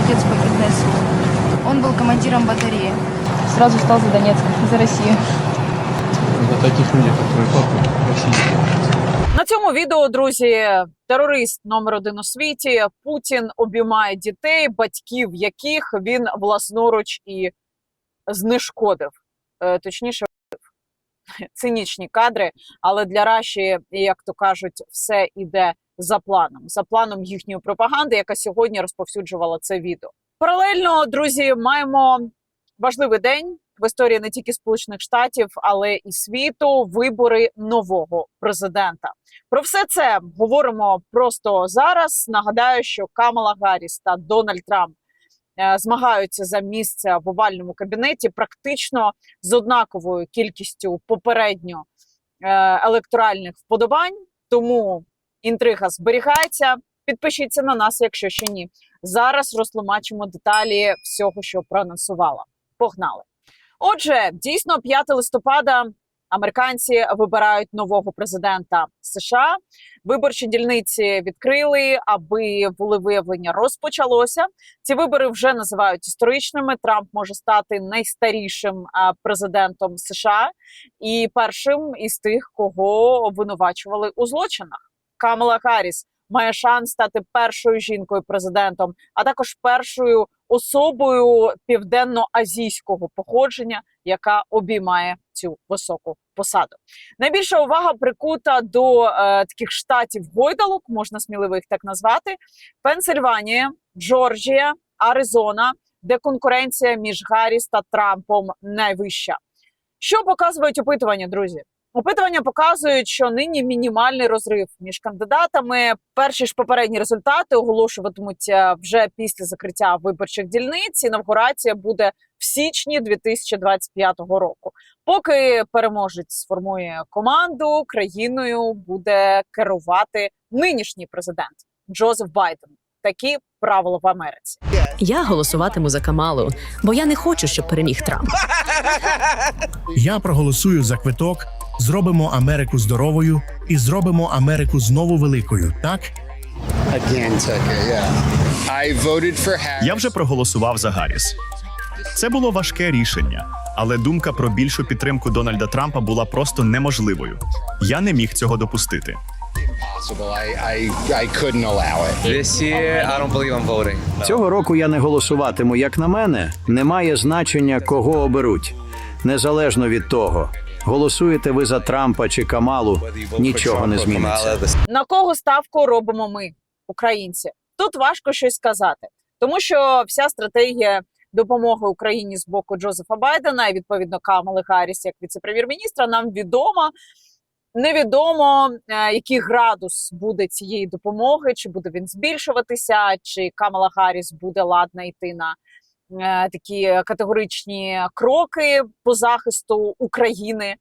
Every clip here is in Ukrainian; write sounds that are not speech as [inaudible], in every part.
отец погиб на СУ. Он был командиром батареи. Сразу стал за Донецк, за Россию. За таких людей, как твой папа, российский. На цьому відео, друзі, терорист номер один у світі Путін обіймає дітей, батьків яких він власноруч і знешкодив. Е, Точніше, цинічні кадри, але для Раші, як то кажуть, все іде за планом, за планом їхньої пропаганди, яка сьогодні розповсюджувала це відео. Паралельно, друзі, маємо важливий день в історії не тільки Сполучених Штатів, але і світу вибори нового президента. Про все це говоримо просто зараз. Нагадаю, що Камала Гарріс та Дональд Трамп е, змагаються за місце в овальному кабінеті практично з однаковою кількістю попередньо е, електоральних вподобань. Тому інтрига зберігається. Підпишіться на нас, якщо ще ні. Зараз розтлумачимо деталі всього, що проанонсувала. Погнали! Отже, дійсно, 5 листопада американці вибирають нового президента США. Виборчі дільниці відкрили, аби волевиявлення розпочалося. Ці вибори вже називають історичними. Трамп може стати найстарішим президентом США і першим із тих, кого обвинувачували у злочинах. Камала Харріс має шанс стати першою жінкою президентом, а також першою особою південно-азійського походження, яка обіймає цю високу посаду. Найбільша увага прикута до е, таких штатів гойдалок, можна сміливо їх так назвати: Пенсильванія, Джорджія, Аризона, де конкуренція між Гарріс та Трампом найвища. Що показують опитування, друзі? Опитування показують, що нині мінімальний розрив між кандидатами. Перші ж попередні результати оголошуватимуться вже після закриття виборчих дільниць. Інавгурація буде в січні 2025 року. Поки переможець сформує команду, країною буде керувати нинішній президент Джозеф Байден. Такі правила в Америці. Я голосуватиму за Камалу, бо я не хочу, щоб переміг Трамп. Я проголосую за квиток. Зробимо Америку здоровою і зробимо Америку знову великою. Так. Я вже проголосував за Гарріс. Це було важке рішення, але думка про більшу підтримку Дональда Трампа була просто неможливою. Я не міг цього допустити. Possible. I, I, I couldn't allow it. This year, I don't believe I'm voting. Цього року я не голосуватиму. Як на мене, немає значення, кого оберуть. Незалежно від того, голосуєте ви за Трампа чи Камалу, нічого не зміниться. На кого ставку робимо ми, українці? Тут важко щось сказати, тому що вся стратегія допомоги Україні з боку Джозефа Байдена і відповідно Камали Гарріс як віце-прем'єр-міністра нам відома. Невідомо, е, який градус буде цієї допомоги, чи буде він збільшуватися, чи Камала Гарріс буде ладна йти на е, такі категоричні кроки по захисту України.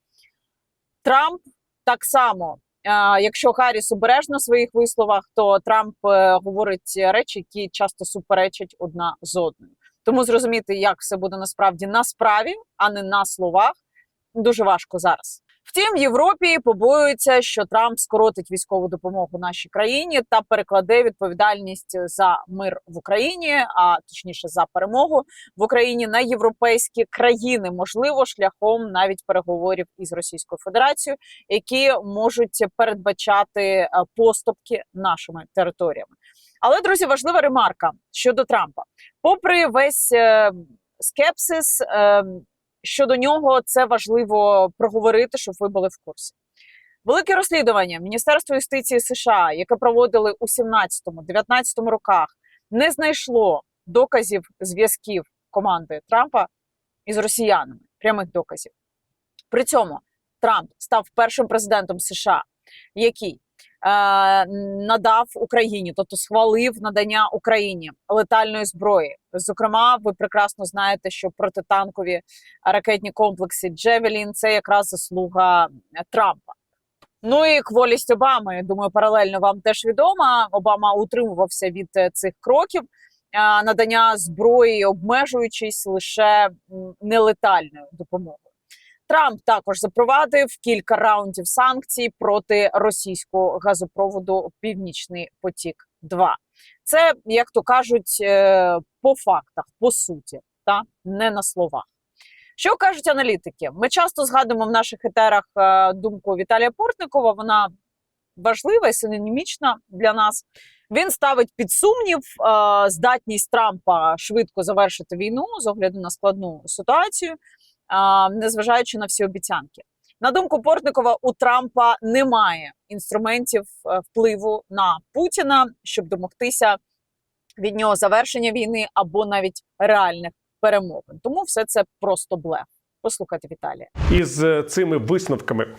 Трамп так само. е, Якщо Гарріс обережно в своїх висловах, то Трамп говорить речі, які часто суперечать одна з одною. Тому зрозуміти, як все буде насправді на справі, а не на словах, дуже важко зараз. Втім, в Європі побоюються, що Трамп скоротить військову допомогу нашій країні та перекладе відповідальність за мир в Україні, а точніше за перемогу в Україні на європейські країни, можливо, шляхом навіть переговорів із Російською Федерацією, які можуть передбачати е, поступки нашими територіями. Але друзі, важлива ремарка щодо Трампа. Попри весь е, скепсис, е, щодо нього це важливо проговорити, щоб ви були в курсі. Велике розслідування Міністерства юстиції США, яке проводили у 17-19 роках, не знайшло доказів зв'язків команди Трампа із росіянами, прямих доказів. При цьому Трамп став першим президентом США, який надав Україні, тобто схвалив надання Україні летальної зброї. Зокрема, ви прекрасно знаєте, що протитанкові ракетні комплекси Джевелін це якраз заслуга е, Трампа. Ну і кволість Обами, думаю, паралельно вам теж відома. Обама утримувався від е, цих кроків е, надання зброї, обмежуючись лише нелетальною допомогою. Трамп також запровадив кілька раундів санкцій проти російського газопроводу Північний потік Два. Це, як то кажуть, е, по фактах, по суті, та не на словах. Що кажуть аналітики? Ми часто згадуємо в наших етерах е, думку Віталія Портникова. Вона важлива і синонімічна для нас. Він ставить під сумнів е, здатність Трампа швидко завершити війну з огляду на складну ситуацію, незважаючи на всі обіцянки. На думку Портникова, у Трампа немає інструментів е, впливу на Путіна, щоб домогтися від нього завершення війни або навіть реальних перемовин. Тому все це просто блеф. Послухайте Віталія. із е, цими висновками.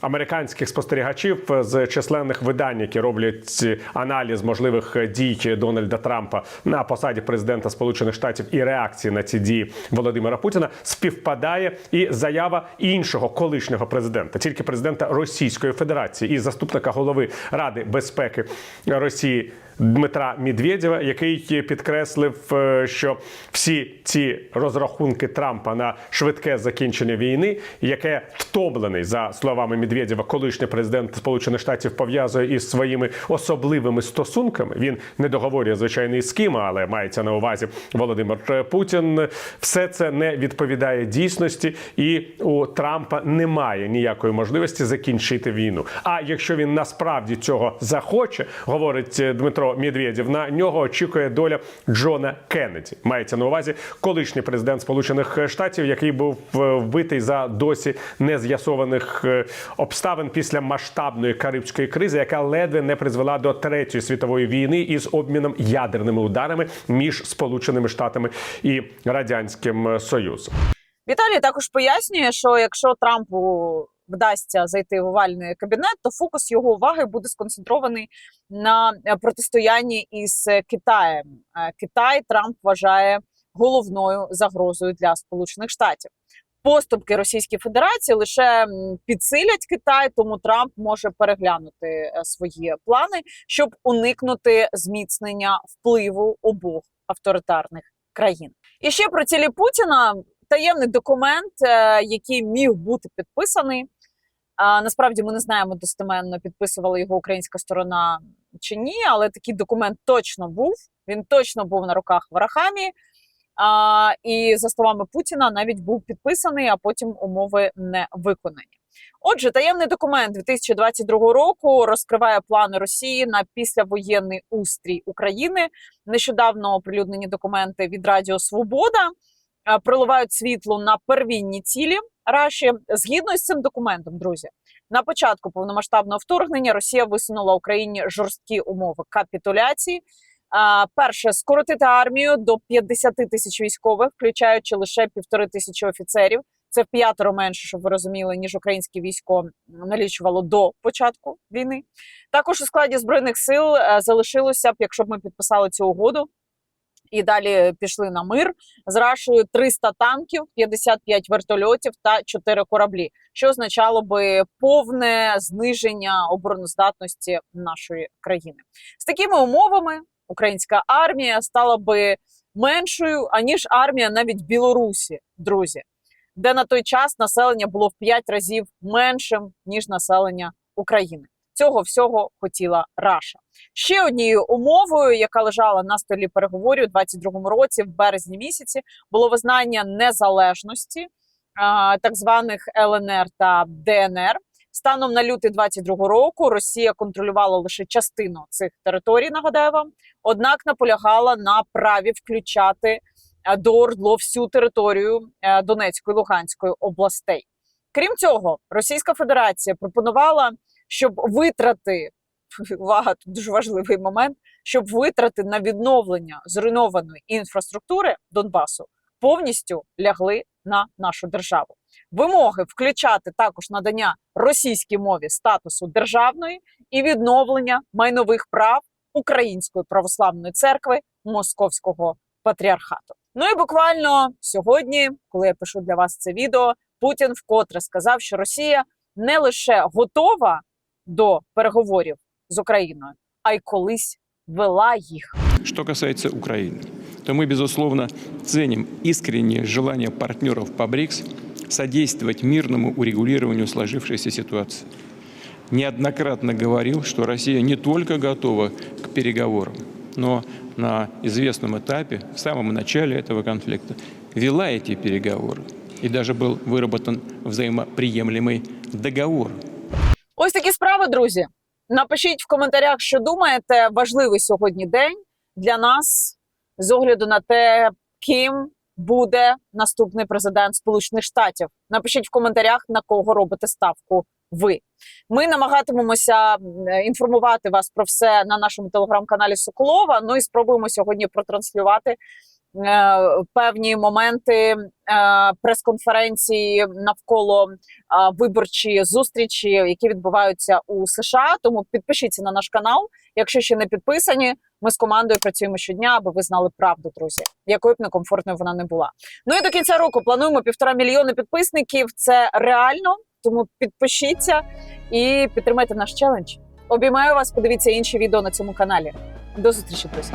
Американських спостерігачів з численних видань, які роблять аналіз можливих дій Дональда Трампа на посаді президента Сполучених Штатів і реакції на ці дії Володимира Путіна, співпадає і заява іншого колишнього президента, тільки президента Російської Федерації і заступника голови Ради безпеки Росії Дмитра Медведєва, який підкреслив, е, що всі ці розрахунки Трампа на швидке закінчення війни, яке втомлений за словами Медведєва, колишній президент Сполучених Штатів пов'язує із своїми особливими стосунками. Він не договорює звичайно із ким, але мається на увазі Володимир Путін. Все це не відповідає дійсності, і у Трампа немає ніякої можливості закінчити війну. А якщо він насправді цього захоче, говорить Дмитро Медведєв, на нього очікує доля Джона Кеннеді. Мається на увазі колишній президент Сполучених Штатів, який був е, вбитий за досі нез'ясованих е, обставин після масштабної карибської кризи, яка ледве не призвела до третьої світової війни із обміном ядерними ударами між Сполученими Штатами і Радянським Союзом. Віталій також пояснює, що якщо Трампу вдасться зайти в овальний кабінет, то фокус його уваги буде сконцентрований на е, протистоянні із Китаєм. Е, Китай Трамп вважає головною загрозою для Сполучених Штатів. Поступки Російської Федерації лише підсилять Китай, тому Трамп може переглянути е, свої плани, щоб уникнути зміцнення впливу обох авторитарних країн. І ще про цілі Путіна таємний документ, який міг бути підписаний. Насправді ми не знаємо достеменно, підписувала його українська сторона чи ні, але такий документ точно був. Він точно був на руках в Арахамі. А, і за словами Путіна, навіть був підписаний, а потім умови не виконані. Отже, таємний документ 2022 року розкриває плани Росії на післявоєнний устрій України. Нещодавно оприлюднені документи від Радіо Свобода проливають світло на первинні цілі Раші. Згідно з цим документом, друзі, на початку повномасштабного вторгнення Росія висунула Україні жорсткі умови капітуляції. Перше скоротити армію до 50 тисяч військових, включаючи лише півтори тисячі офіцерів. Це в п'ятеро менше, щоб ви розуміли, ніж українське військо налічувало до початку війни. Також у складі збройних сил е, залишилося б, якщо б ми підписали цю угоду і далі пішли на мир з Рашою 300 танків, 55 вертольотів та 4 кораблі, що означало би повне зниження обороноздатності нашої країни. З такими умовами українська армія стала би меншою аніж армія навіть Білорусі, друзі, де на той час населення було в 5 разів меншим ніж населення України. Цього всього хотіла Раша. Ще однією умовою, яка лежала на столі переговорів у 22-му році, в березні місяці, було визнання незалежності так званих ЛНР та ДНР. Станом на лютий 22-го року Росія контролювала лише частину цих територій. Нагадаю вам, однак наполягала на праві включати е, до ОРДЛО всю територію е, Донецької і Луганської областей. Крім цього, Російська Федерація пропонувала, щоб витрати [laughs] увага, тут дуже важливий момент, щоб витрати на відновлення зруйнованої інфраструктури Донбасу повністю лягли на нашу державу. Вимоги включати також надання російській мові статусу державної і відновлення майнових прав Української православної церкви Московського патріархату. Ну і буквально сьогодні, коли я пишу для вас це відео, Путін вкотре сказав, що Росія не лише готова до переговорів з Україною, а й колись вела їх. Что касается Украины, то мы, безусловно, ценим искреннее желание партнеров по БРИКС содействовать мирному урегулированию сложившейся ситуации. неоднократно говорил, что Россия не только готова к переговорам, но на известном этапе, в самом начале этого конфликта, вела эти переговоры. И даже был выработан взаимоприемлемый договор Ось друзі. Напишіть в коментарях, що думаєте, важливий сьогодні день для нас з огляду на те, ким буде наступний президент Сполучених Штатів. Напишіть в коментарях, на кого робите ставку ви. Ми намагатимемося інформувати вас про все на нашому телеграм-каналі Соколова. Ну і спробуємо сьогодні протранслювати певні моменти е, прес-конференції навколо е, виборчі зустрічі, які відбуваються у США. Тому підпишіться на наш канал, якщо ще не підписані. Ми з командою працюємо щодня, аби ви знали правду, друзі, якою б некомфортною вона не була. Ну і до кінця року плануємо півтора мільйони підписників. Це реально, тому підпишіться і підтримайте наш челендж. Обіймаю вас. Подивіться інші відео на цьому каналі. До зустрічі, друзі.